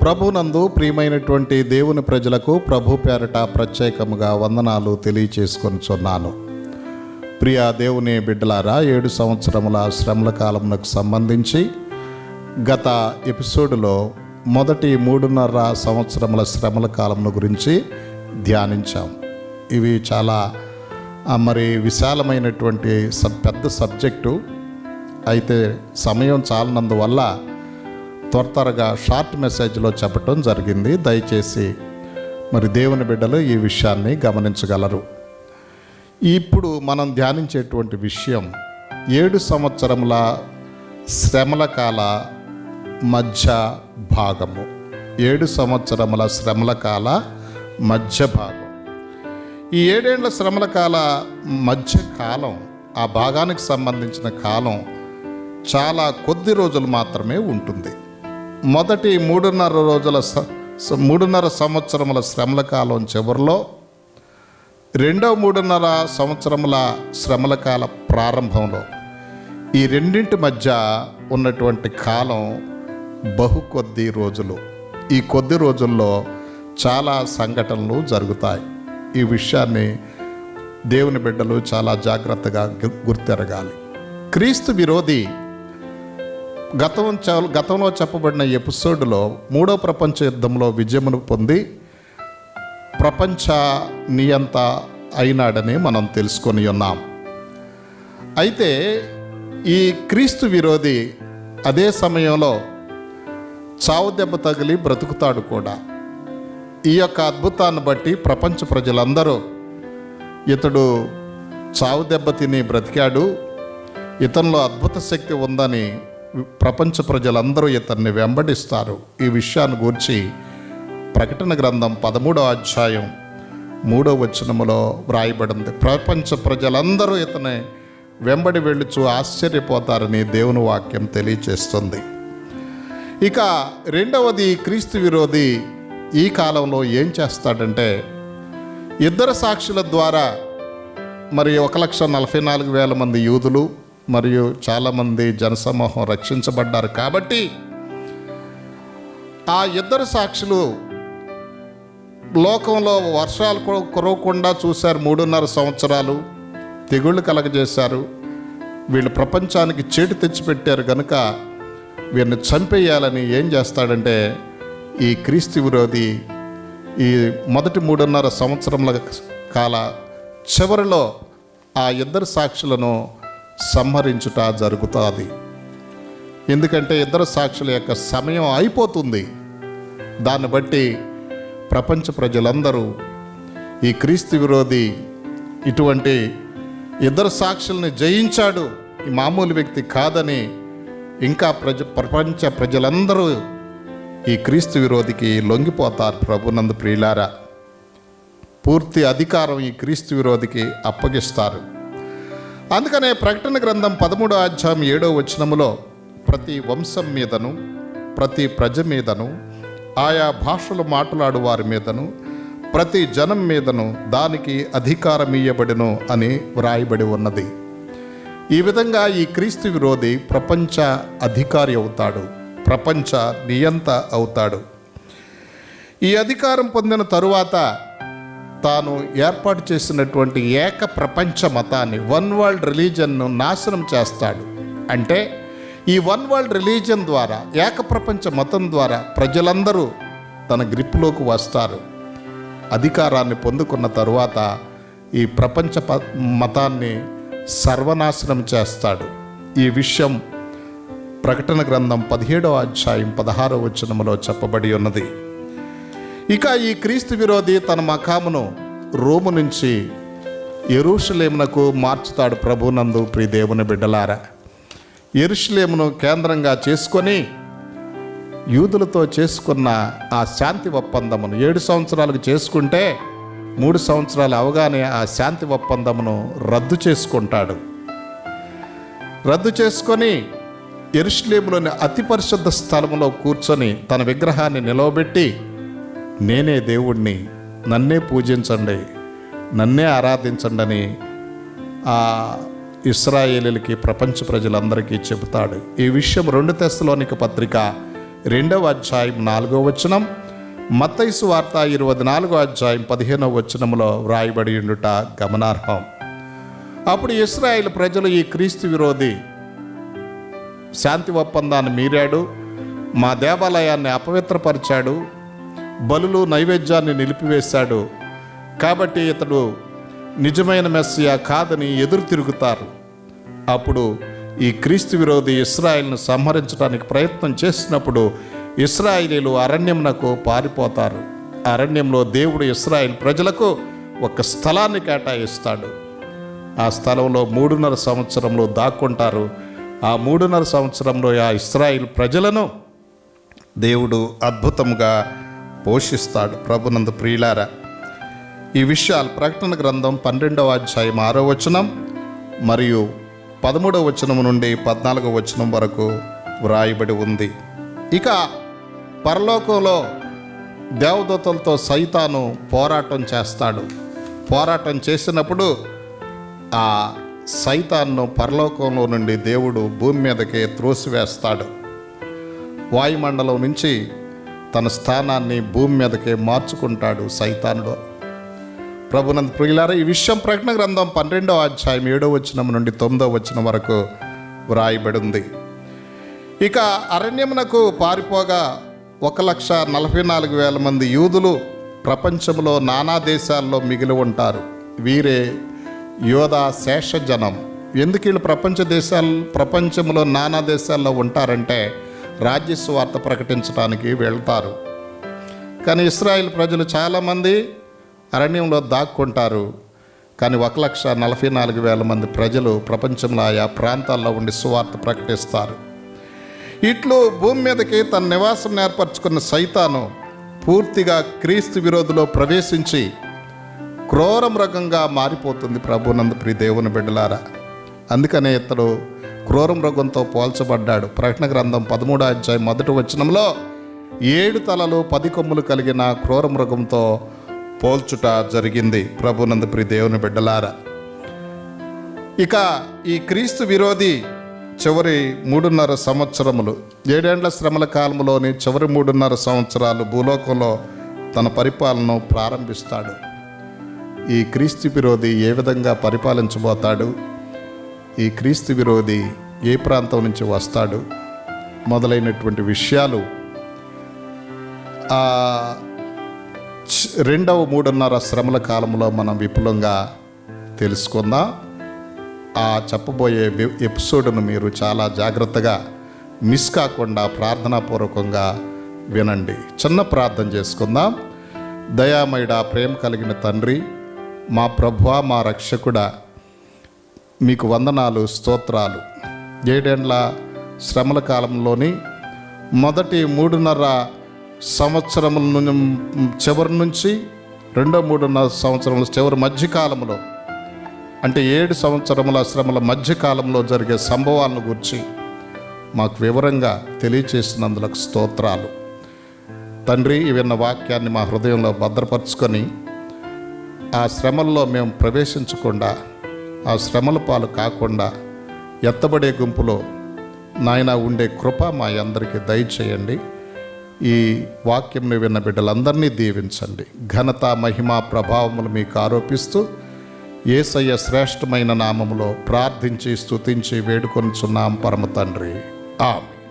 ప్రభునందు ప్రియమైనటువంటి దేవుని ప్రజలకు ప్రభు పేరట ప్రత్యేకముగా వందనాలు తెలియచేసుకొనిచున్నాను ప్రియ దేవుని బిడ్డలారా ఏడు సంవత్సరముల శ్రమల కాలమునకు సంబంధించి గత ఎపిసోడ్లో మొదటి మూడున్నర సంవత్సరముల శ్రమల కాలమును గురించి ధ్యానించాం. ఇవి చాలా మరి విశాలమైనటువంటి సబ్ పెద్ద సబ్జెక్టు. అయితే సమయం చాలనందువల్ల త్వర త్వరగా షార్ట్ మెసేజ్లో చెప్పటం జరిగింది. దయచేసి మరి దేవుని బిడ్డలు ఈ విషయాన్ని గమనించగలరు. ఇప్పుడు మనం ధ్యానించేటువంటి విషయం ఏడు సంవత్సరముల శ్రమల కాల మధ్య భాగము. ఏడు సంవత్సరముల శ్రమల కాల మధ్య భాగం. ఈ ఏడేండ్ల శ్రమల కాల మధ్య కాలం ఆ భాగానికి సంబంధించిన కాలం చాలా కొద్ది రోజులు మాత్రమే ఉంటుంది. మొదటి మూడున్నర రోజుల స- మూడున్నర సంవత్సరముల శ్రమల కాలం చివరిలో రెండవ మూడున్నర సంవత్సరముల శ్రమల కాల ప్రారంభంలో ఈ రెండింటి మధ్య ఉన్నటువంటి కాలం బహు కొద్ది రోజులు. ఈ కొద్ది రోజుల్లో చాలా సంఘటనలు జరుగుతాయి. ఈ విషయాన్ని దేవుని బిడ్డలు చాలా జాగ్రత్తగా గు- గుర్తెరగాలి. క్రీస్తు విరోధి గతం గతంలో చెప్పబడిన ఎపిసోడ్లో మూడో ప్రపంచ యుద్ధంలో విజయమును పొంది ప్రపంచ నియంత అయినాడని మనం తెలుసుకొని ఉన్నాం. అయితే ఈ క్రీస్తు విరోధి అదే సమయంలో చావు దెబ్బ తగిలి బ్రతుకుతాడు కూడా. ఈ యొక్క అద్భుతాన్ని బట్టి ప్రపంచ ప్రజలందరూ ఇతడు చావు దెబ్బ తిని బ్రతికాడు ఇతనిలో అద్భుత శక్తి ఉందని ప్రపంచ ప్రజలందరూ ఇతన్ని వెంబడిస్తారు. ఈ విషయాన్ని గూర్చి ప్రకటన గ్రంథం పదమూడవ అధ్యాయం మూడో వచనములో వ్రాయబడింది. ప్రపంచ ప్రజలందరూ ఇతని వెంబడి వెళ్ళుచు ఆశ్చర్యపోతారని దేవుని వాక్యం తెలియచేస్తుంది. ఇక రెండవది క్రీస్తు విరోధి ఈ కాలంలో ఏం చేస్తాడంటే ఇద్దరు సాక్షుల ద్వారా మరి ఒక లక్ష నలభై నాలుగు వేల మంది యూదులు మరియు చాలామంది జనసమూహం రక్షించబడ్డారు. కాబట్టి ఆ ఇద్దరు సాక్షులు లోకంలో వర్షాలు కురవకుండా చూశారు. మూడున్నర సంవత్సరాలు తెగుళ్ళు కలగజేశారు. వీళ్ళు ప్రపంచానికి చేటు తెచ్చిపెట్టారు కనుక వీరిని చంపేయాలని ఏం చేస్తాడంటే ఈ క్రీస్తు విరోధి ఈ మొదటి మూడున్నర సంవత్సరముల కాల చివరిలో ఆ ఇద్దరు సాక్షులను సంహరించుట జరుగుతుంది. ఎందుకంటే ఇద్దరు సాక్షుల యొక్క సమయం అయిపోతుంది. దాన్ని బట్టి ప్రపంచ ప్రజలందరూ ఈ క్రీస్తు విరోధి ఇటువంటి ఇద్దరు సాక్షుల్ని జయించాడు. ఈ మామూలు వ్యక్తి కాదని ఇంకా ప్రజ ప్రపంచ ప్రజలందరూ ఈ క్రీస్తు విరోధికి లొంగిపోతారు ప్రభునందు ప్రియులారా. పూర్తి అధికారం ఈ క్రీస్తు విరోధికి అప్పగిస్తారు. అందుకనే ప్రకటన గ్రంథం పదమూడో అధ్యాయం ఏడో వచనములో ప్రతి వంశం మీదను ప్రతి ప్రజ మీదను ఆయా భాషలు మాట్లాడు వారి మీదను ప్రతి జనం మీదను దానికి అధికారం ఇయ్యబడిను అని వ్రాయబడి ఉన్నది. ఈ విధంగా ఈ క్రీస్తు విరోధి ప్రపంచ అధికారి అవుతాడు ప్రపంచ నియంత అవుతాడు. ఈ అధికారం పొందిన తరువాత తాను ఏర్పాటు చేసినటువంటి ఏక ప్రపంచ మతాన్ని వన్ వరల్డ్ రిలీజన్ను నాశనం చేస్తాడు. అంటే ఈ వన్ వరల్డ్ రిలీజన్ ద్వారా ఏక ప్రపంచ మతం ద్వారా ప్రజలందరూ తన గ్రిప్లోకి వస్తారు. అధికారాన్ని పొందుకున్న తరువాత ఈ ప్రపంచ ప- మతాన్ని సర్వనాశనం చేస్తాడు. ఈ విషయం ప్రకటన గ్రంథం పదిహేడవ అధ్యాయం పదహారవ వచనములో చెప్పబడి ఉన్నది. ఇక ఈ క్రీస్తు విరోధి తన మకామును రోము నుంచి ఎరుషులేమునకు మార్చుతాడు ప్రభునందు ప్రి దేవుని బిడ్డలారా. ఎరుషులేమును కేంద్రంగా చేసుకొని యూదులతో చేసుకున్న ఆ శాంతి ఒప్పందమును ఏడు సంవత్సరాలకు చేసుకుంటే మూడు సంవత్సరాలు అవగానే ఆ శాంతి ఒప్పందమును రద్దు చేసుకుంటాడు. రద్దు చేసుకొని ఎరుషులేములోని అతి పరిశుద్ధ స్థలములో కూర్చొని తన విగ్రహాన్ని నిలవబెట్టి నేనే దేవుణ్ణి నన్నే పూజించండి నన్నే ఆరాధించండి అని ఆ ఇస్రాయేలీలకి ప్రపంచ ప్రజలందరికీ చెబుతాడు. ఈ విషయం రెండు తెస్తలోనికి పత్రిక రెండవ అధ్యాయం నాలుగో వచనం మత్తైసు వార్త ఇరవై నాలుగో అధ్యాయం పదిహేనవ వచనంలో వ్రాయబడి ఉండుట గమనార్హం. అప్పుడు ఇస్రాయేల్ ప్రజలు ఈ క్రీస్తు విరోధి శాంతి ఒప్పందాన్ని మీరాడు మా దేవాలయాన్ని అపవిత్రపరిచాడు బలులు నైవేద్యాన్ని నిలిపివేశాడు. కాబట్టి ఇతడు నిజమైన మెస్సియా కాదని ఎదురు తిరుగుతారు. అప్పుడు ఈ క్రీస్తు విరోధి ఇస్రాయిల్ను సంహరించడానికి ప్రయత్నం చేసినప్పుడు ఇస్రాయిలీలు అరణ్యమునకు పారిపోతారు. అరణ్యంలో దేవుడు ఇస్రాయిల్ ప్రజలకు ఒక స్థలాన్ని కేటాయిస్తాడు. ఆ స్థలంలో మూడున్నర సంవత్సరంలో దాక్కుంటారు. ఆ మూడున్నర సంవత్సరంలో ఆ ఇస్రాయిల్ ప్రజలను దేవుడు అద్భుతంగా పోషిస్తాడు ప్రభునందు ప్రియులారా. ఈ విషయాలు ప్రకటన గ్రంథం పన్నెండవ అధ్యాయం ఆరో వచనం మరియు పదమూడవ వచనం నుండి పద్నాలుగవ వచనం వరకు వ్రాయబడి ఉంది. ఇక పరలోకంలో దేవదూతలతో సైతాను పోరాటం చేస్తాడు. పోరాటం చేసినప్పుడు ఆ సైతాన్ను పరలోకంలో నుండి దేవుడు భూమి మీదకే త్రోసివేస్తాడు. వాయుమండలం నుంచి తన స్థానాన్ని భూమి మీదకే మార్చుకుంటాడు సైతానుడు. ప్రభునంద ప్రియులారా ఈ విషయం ప్రకటన గ్రంథం పన్నెండవ అధ్యాయం ఏడవ వచనం నుండి తొమ్మిదవ వచనం వరకు వ్రాయబడి ఉంది ఇక అరణ్యమునకు పారిపోగా ఒక లక్ష నలభై నాలుగు వేల మంది యూదులు ప్రపంచంలో నానా దేశాల్లో మిగిలి ఉంటారు. వీరే యోధా శేషజనం. ఎందుకు వీళ్ళు ప్రపంచ దేశాలు ప్రపంచంలో నానా దేశాల్లో ఉంటారంటే రాజ్య స్వార్థ ప్రకటించడానికి వెళ్తారు. కానీ ఇస్రాయిల్ ప్రజలు చాలామంది అరణ్యంలో దాక్కుంటారు. కానీ ఒక లక్ష నలభై నాలుగు వేల మంది ప్రజలు ప్రపంచంలో ఆయా ప్రాంతాల్లో ఉండి సువార్త ప్రకటిస్తారు. ఇట్లు భూమి మీదకి తన నివాసం ఏర్పరచుకున్న సైతాను పూర్తిగా క్రీస్తు విరోధిలో ప్రవేశించి క్రూర మృగంగా మారిపోతుంది ప్రభునంద ప్రి దేవుని బిడ్డలారా. అందుకనే ఇతడు క్రూర మృగంతో పోల్చబడ్డాడు. ప్రకటన గ్రంథం పదమూడో అధ్యాయం మొదటి వచనంలో ఏడు తలలు పది కొమ్ములు కలిగిన క్రూర మృగంతో పోల్చుట జరిగింది. ప్రభునందప్రి దేవుని బిడ్డలారా ఇక ఈ క్రీస్తు విరోధి చివరి మూడున్నర సంవత్సరములు ఏడేండ్ల శ్రమల కాలంలోని చివరి మూడున్నర సంవత్సరాలు భూలోకంలో తన పరిపాలనను ప్రారంభిస్తాడు. ఈ క్రీస్తు విరోధి ఏ విధంగా పరిపాలించబోతాడు? ఈ క్రీస్తు విరోధి ఏ ప్రాంతం నుంచి వస్తాడు మొదలైనటువంటి విషయాలు ఆ రెండవ మూడున్నర శ్రమల కాలంలో మనం విపులంగా తెలుసుకుందాం. ఆ చెప్పబోయే ఎపిసోడ్ను మీరు చాలా జాగ్రత్తగా మిస్ కాకుండా ప్రార్థనాపూర్వకంగా వినండి. చిన్న ప్రార్థన చేసుకుందాం. దయామయుడ ప్రేమ కలిగిన తండ్రి మా ప్రభువా మా రక్షకుడా మీకు వందనాలు స్తోత్రాలు. ఏడేండ్ల శ్రమల కాలంలోని మొదటి మూడున్నర సంవత్సరముల చివరి నుంచి రెండో మూడున్నర సంవత్సరముల చివరి మధ్యకాలంలో అంటే ఏడు సంవత్సరముల శ్రమల మధ్యకాలంలో జరిగే సంభవాలను గురించి మాకు వివరంగా తెలియచేసినందులకు స్తోత్రాలు. తండ్రి ఇవన్న విన్న వాక్యాన్ని మా హృదయంలో భద్రపరుచుకొని ఆ శ్రమల్లో మేము ప్రవేశించకుండా ఆ శ్రమల పాలు కాకుండా ఎత్తబడే గుంపులో నాయన ఉండే కృప మా అందరికీ దయచేయండి. ఈ వాక్యంని విన్న బిడ్డలందరినీ దీవించండి. ఘనత మహిమ ప్రభావములు మీకు ఆరోపిస్తూ ఏసయ్య శ్రేష్టమైన నామములో ప్రార్థించి స్తుతించి వేడుకొనుచున్నాం పరమ తండ్రి. ఆమె